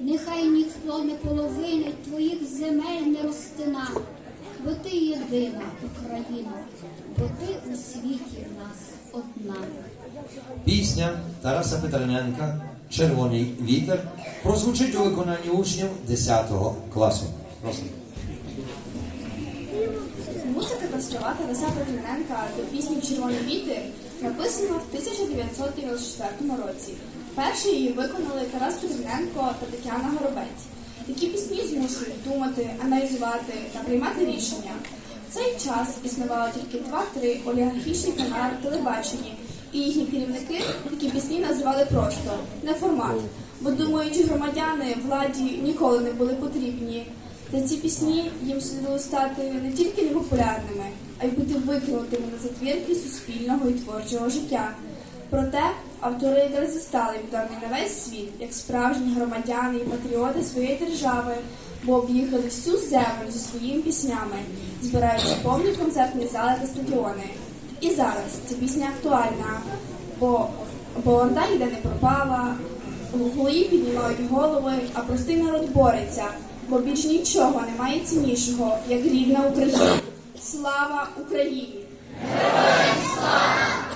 Нехай ніхто не половинить твоїх земель не розтина, бо ти єдина Україна, бо ти у світі в нас одна. Пісня Тараса Петрененка Червоний вітер прозвучить у виконанні учнів 10 класу. Просимо. Музика та слова Тараса Петрененка до пісні Червоний вітер написана в 1994 році. Перші її виконали Тарас Петрененко та Тетяна Горобець. Такі пісні змушують думати, аналізувати та приймати рішення. В цей час існувало тільки два-три олігархічні канали телебачення, і їхні керівники такі пісні називали просто не формат, бо думаючи громадяни владі ніколи не були потрібні. Та ці пісні їм слідило стати не тільки непопулярними, а й бути викинутими на затвірки суспільного і творчого життя. Проте автори якраз застали відомі на весь світ як справжні громадяни і патріоти своєї держави, бо об'їхали всю землю зі своїми піснями, збираючи повні концертні зали та стадіони. І зараз ця пісня актуальна, бо Болонта ніде не пропала, Глухої піднімають голови, а простий народ бореться, бо більш нічого немає ціннішого, як рідна Україна. Слава Україні! Героям слава!